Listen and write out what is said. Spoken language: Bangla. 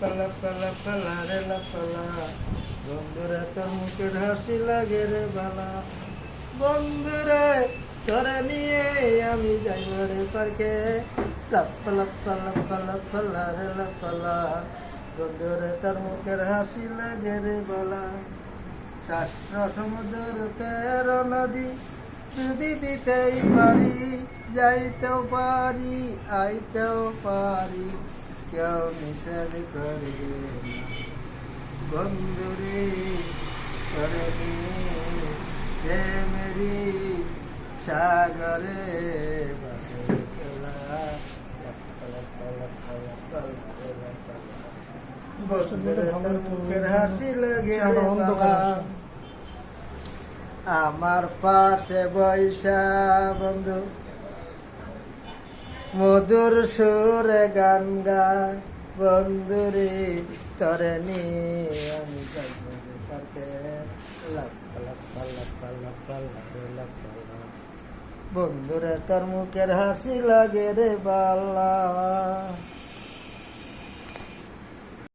পালা পালা পালা রে লা, পালা। বন্ধুরে তোর মুখে হাসি লাগে রে বালা। বন্ধুরে, তোরা নিয়ে আমি যাইব রে পার্কে। লাপ্পা লাপ্পা লাপ্পা লাপ্পা লা রে লাপ্পা লা বন্ধুরে তোর মুখের হাসি লাগে রে বালা। শাস্ত্র সমুদ্র তেরো নদী যদি দিতেই পারি, যাইতেও পারি, আইতেও পারি। কেউ নিষেধ করবে বন্ধুরে করে হে মেরি সাগরে আমার পাশে বৈশা বন্ধু। মধুর সুর গান গায় বন্ধুরে তরে আমি। বন্ধুরে তোর মুখের হাসি লাগে রে বালা